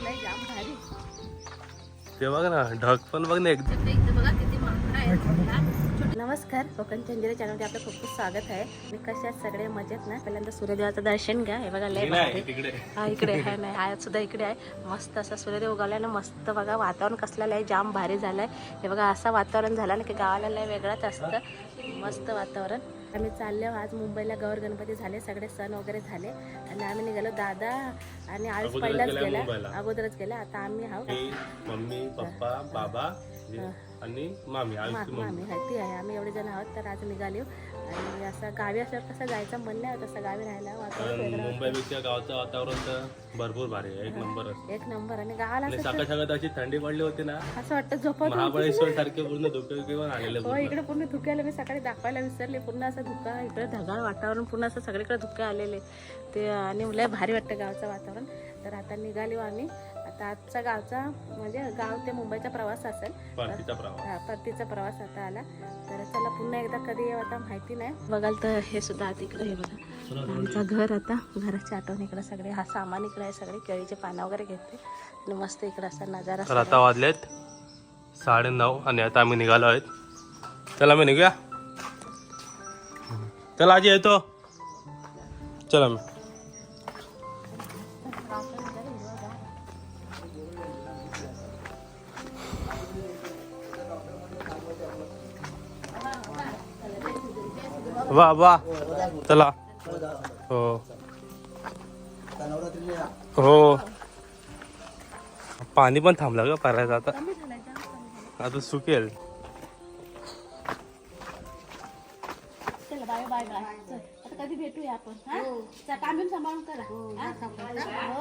जाम भारी. ते बघ ना ढग पण बघ ना एकदम बघा किती नमस्कार कोकण चंदिरा चॅनलमध्ये आपलं खूप खूप स्वागत आहे. मी कशा आहेत? सगळे मजेत ना? पहिल्यांदा सूर्यदेवाचं दर्शन घ्या. हे बघा लय हा इकडे. आहे नाही आज सुद्धा इकडे आहे. मस्त असं सूर्यदेव उगवलाय ना मस्त बघा वातावरण कसलं आहे जाम भारी झालंय. हे बघा असं वातावरण झालं ना की गावाला लय वेगळंच असतं. मस्त वातावरण. आम्ही चाललो आज मुंबईला गौर गणपती झाले सगळे सण वगैरे झाले. आणि आम्ही निघालो दादा आणि आज पहिलाच गेला. अगोदरच गेला. आता आम्ही मी मम्मी बाबा आणि मामी मम्मी. मामी आहे ती आहे आम्ही एवढे जण आहोत तर आज निघालो. आणि असं गावी असल्यावर कसं जायचं म्हणलं आहे तसं गावी राहायला वातावरण मुंबईपेक्षा गावचं वातावरण तर भरपूर भारी आहे एक नंबर एक नंबर. आणि गावाला सकाळ सकाळ अशी थंडी पडली होती ना. असं वाटतं झोपत महाबळेश्वर सारखे पूर्ण धुके पण आलेले हो इकडे पूर्ण धुक्याला मी सकाळी दाखवायला विसरले. पूर्ण असं धुका इकडे ढगाळ वातावरण पूर्ण असं सगळीकडे धुके आलेले. ते आणि लय भारी वाटतं गावचं वातावरण. तर आता निघालो आम्ही. आता आजचा गावचा म्हणजे गाव ते मुंबईचा प्रवास असेल. परतीचा प्रवास. हा, परतीचा प्रवास आता आला. तर चला पुन्हा एकदा कधी येऊ आता माहिती नाही. बघाल तर हे सुद्धा आता इकडे हे बघा. आमचं घर आता घराची आठवण इकडे सगळे हा सामान इकडे आहे सगळे केळीचे पानं वगैरे घेते आणि मस्त इकडे असा नजारा तर आता वाजलेत साडे नऊ आणि आता आम्ही निघालो आहेत. चला आम्ही निघूया. चला आजी येतो. चला मी वा वा. चला. हो. हो. पाणी पण थांबलं का पारायचं आता. आता सुकेल. चला बाय बाय बाय. चल आता कधी भेटूया आपण? हा? चल, काम बिम सांभाळून करा. हा?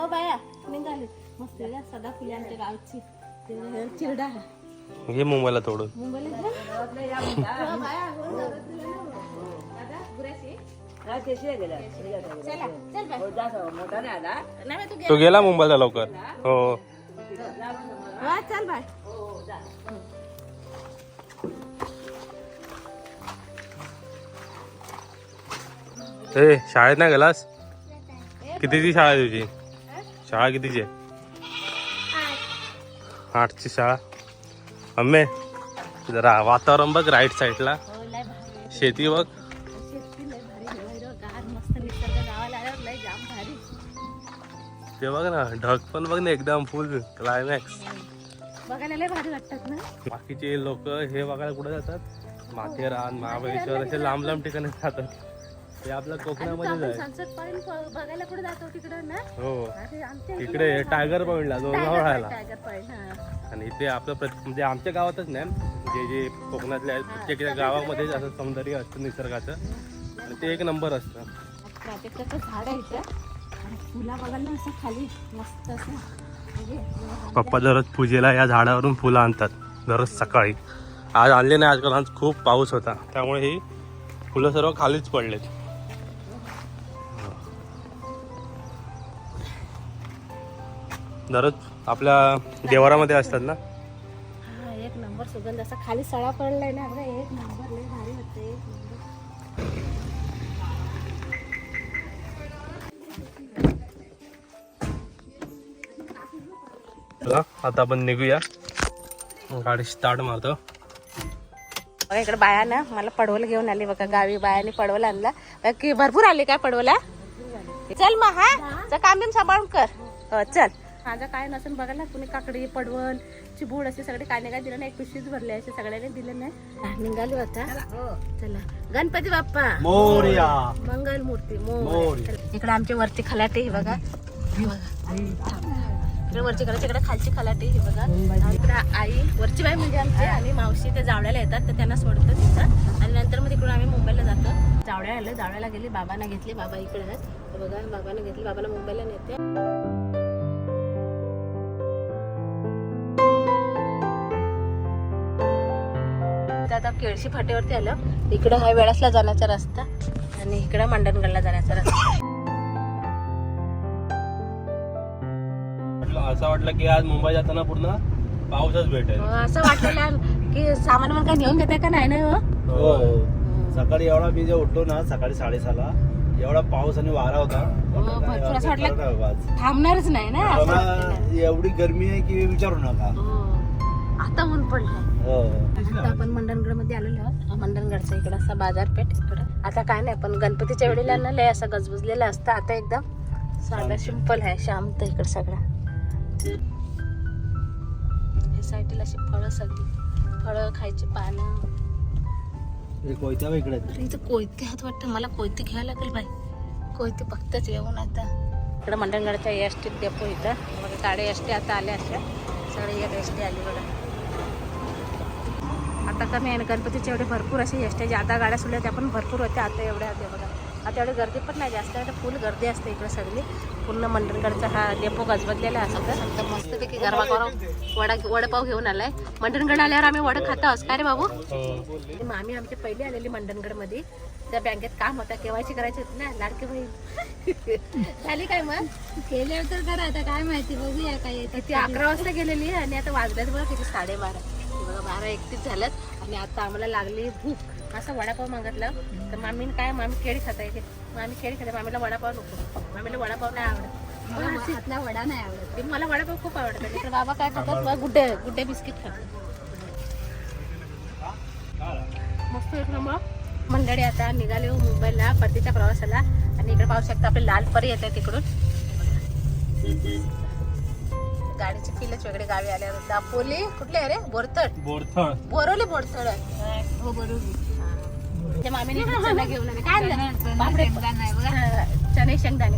हो? बाया. निघाली. मस्त आहे, सदा फुले आमच्या गावची. ते चिरडा. घे मुंबईला थोडं मुंबईला? तू गेला. मुंबईला लवकर. हो. हा, चल बाय. ए शाळेत नाही गेलास? कितीची शाळा आहे तुझी? शाळा कितीची आहे? आठची शाळा. अम्मे जरा वातावरण बघ राईट साईडला हो लय भारी. आहे. शेती बघ. ते बघ ना ढग पण बघ ना एकदम फुल क्लायमॅक्स बघायला लय भारी वाटतात ना? बाकीचे लोक हे बघायला कुठे जातात? माथेरान महाबळेश्वर असे लांब लांब ठिकाणी जातात. ते आपल्या कोकणामध्येच आहे सनसेट पॉइंट बघायला कुठे जातो तिकडे ना? हो. इकडे टायगर पॉइंटला लोणावळ्याला हा. आणि इथे आपलं म्हणजे आमच्या गावातच नाही. जे जे कोकणातले आहेत प्रत्येक गावामध्ये असं सौंदर्य असतं निसर्गाचं. आणि ते एक नंबर असतं. झाड आहे असं खाली मस्त असं पप्पा दररोज पूजेला या झाडावरून फुलं आणतात दररोज सकाळी. आज आणले नाही आजकाल आज खूप पाऊस होता. त्यामुळे ही फुलं सर्व खालीच पडलेत. दररोज आपल्या देवारामध्ये असतात ना? हा एक नंबर सुगंध. असा खाली सळा पडलाय ना एक नंबर लय भारी वाटतं चला आता आपण निघूया. गाडी स्टार्ट मारतो. बघा इकडे बाया ना मला पडवल घेऊन आली. बघा गावी बायाने पडवल आणला. बघा की भरपूर आली काय पडवला चल मग हा? चल काम बिम सांभाळून कर. हो चल. माझं काय नसेल बघा ना कुणी काकडी पडवल चिबूड असे सगळे काय नाही काय दिलं नाही. एक पिशवीच भरले असे सगळ्यांनी दिले नाही. निघालो आता. चला. गणपती बाप्पा. मोर्या. मंगल मूर्ती मोर मोरया. इकडे आमची वरती खलाटे ही बघा. ही बघा. इकडे वरची खलाटे इकडे खालची खलाटे हे बघा. इकडे आई वरची बाई म्हणजे आमची आणि मावशी ते जावड्याला येतात तर त्यांना सोडतं तिथं. आणि नंतर मग तिकडून आम्ही मुंबईला जातो. जावड्या आलं जावड्याला गेली बाबांना घेतली बाबा इकडे आहेत. तर बघा बाबांना घेतली बाबांना मुंबईला नेते. आता केळशी फाटेवरती आलं. इकडं हा वेळासला जाण्याचा रस्ता आणि इकडं मंडणगडला जाण्याचा रस्ता. म्हटलं असं वाटलं की आज मुंबई जाताना पूर्ण पाऊसच भेटेल. हो, असं वाटलेलं की सामान काय नेऊन घेते का नाही ना हो? हो. सकाळी एवढा मी जे उठलो ना सकाळी साडेसहाला. एवढा पाऊस आणि वारा होता. हो, भरपूर असं वाटलं-. थांबणारच नाही ना असं वाटलं. एवढी गरमी आहे की विचारू नका. हो. आता ऊन पडलं. हो. आता आपण मंडणगडमध्ये आलेलो आहोत. मंडणगडचा इकडं असा बाजारपेठ इकडं. आता काय नाही पण गणपतीच्या वेळेला ना लय असं गजबजलेलं असतं. आता एकदम साधा सिंपल आहे शांत इकडं सगळं. हे साईडला अशी फळं सगळी. फळं खायची पानं. कोयत्या इकडे. इथं कोयते हात वाटतं. मला कोयते घ्यायला लागेल बाई. कोयते बघताच येऊन आता. इकडं मंडणगडच्या एस टी डेपो इथं. बघा गाडी एस टी आता आल्या असल्या सगळे एक एस टी आली बघा. आता कमी आहे ना गणपतीचे एवढे भरपूर असे एस टी ज्यादा गाड्या सुटल्या त्या पण भरपूर होत्या. आता एवढ्या होत्या बघा. आता एवढी गर्दी पण नाही जास्त आता फुल गर्दी असते इकडे सगळी. पूर्ण मंडणगडचा हा डेपो गजबजलेला आता मस्तपैकी गरबा गरम वडा वडापाव घेऊन आलाय. मंडणगड आल्यावर आम्ही वडा खातो काय रे बाबू? ती मामी आमची पहिली आलेली मंडणगडमध्ये त्या बँकेत काम होता केवायची करायची होती ना लाडके बहीण. झाली काय मग? केल्यावर तर करा आता काय माहिती बघूया काय ती अकरा वाजता गेलेली आणि आता वाजल्यात बघा किती साडेबारा. बारा एकतीस झाल्यात आणि आता आम्हाला लागली भूक. असं वडापाव मागितलं. तर मामीने काय मामी केळी खाता येते मामी केळी खाते मामीला वडापाव नको. मामीला वडापाव नाही आवडत. मला हातला वडा नाही आवडत. मला वडापाव खूप आवडतं तर बाबा काय खातात गुड्डे गुड्डे बिस्किट खातात. मस्त एक नंबर मंडळी आता निघाले हो मुंबईला परतीच्या प्रवासाला. आणि इकडे पाहू शकता आपले लाल परी येत आहे तिकडून. गाडीची फिलच वेगळे गावी आल्यावर दापोली कुठले आहे रे? बोरतड बोरथळ. बोरवली बोरतड हो बरोबर मामीने घेऊन आले. काय आणलं बापरे. शेंगदाणा हा, चणे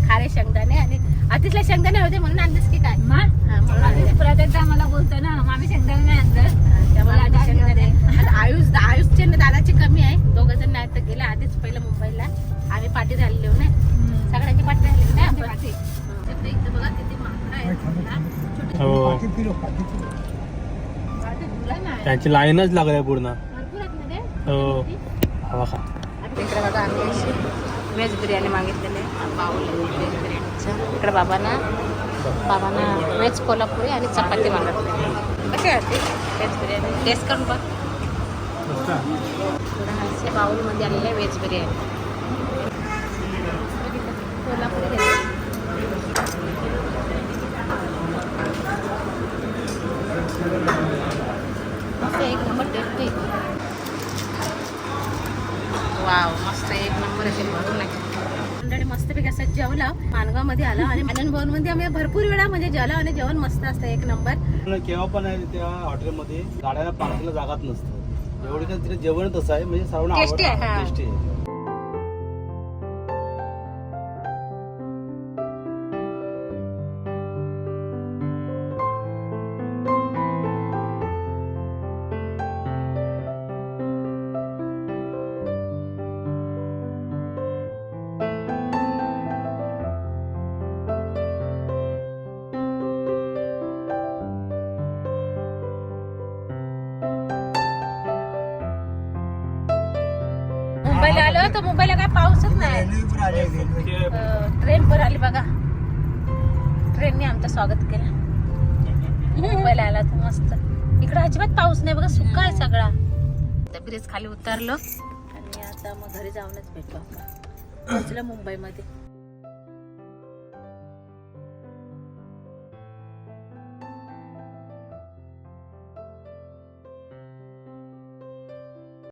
खारे शेंगदाणे आणि अतिशला शेंगदाणे होते म्हणून आणलेस की काय? मा? हा, म्हणून आणले. मला बोलतो ना मामी शेंगदाणा नाही आणलं. त्यामुळे मला आधी शेंगदाणे. आता आयुष आयुषचे आणि दादाची कमी आहे. दोघं जण नाही तर गेले आधीच पहिलं मुंबईला. आम्ही पाठी झालेलो नाही त्यांची लाईनच लागली पूर्ण. ना रे. हो. हवा खा आता इकडे बघा आम्ही अशी व्हेज बिर्याणी मागितलेली आहे. बाऊल व्हेज बिर्याणीचं. इकडे बाबांना बाबांना व्हेज कोल्हापुरी आणि चपाती मागितली कशी आहे ती व्हेज बिर्याणी? टेस्ट करून बघ. बाऊलमध्ये आलेलं आहे व्हेज बिर्याणी. कोल्हापुरी घेतली. मस्त एक नंबर टेस्टी वाव मस्त एक नंबर असे भरून मंडळी मस्तपैकी असं जेवला मानगावमध्ये आला आणि आनंद भवनमध्ये आम्ही भरपूर वेळा म्हणजे जेवला आणि जेवण मस्त असतं एक नंबर. केव्हा पण आहे त्या हॉटेलमध्ये गाड्याला पार्किंगला जागाच नसतं. एवढी तिथे जेवण तसं आहे म्हणजे सर्वांना. टेस्टी आहे. तर मुंबईला काय पाऊसच नाही. ट्रेन पर आली बघा. ट्रेनने आमचं स्वागत केलं. मुंबईला आला तर मस्त. इकडं अजिबात पाऊस नाही बघा सुका आहे सगळा. ब्रिज खाली उतरलो. आणि आता मग घरी जाऊनच भेटू आपण. मुंबईमध्ये.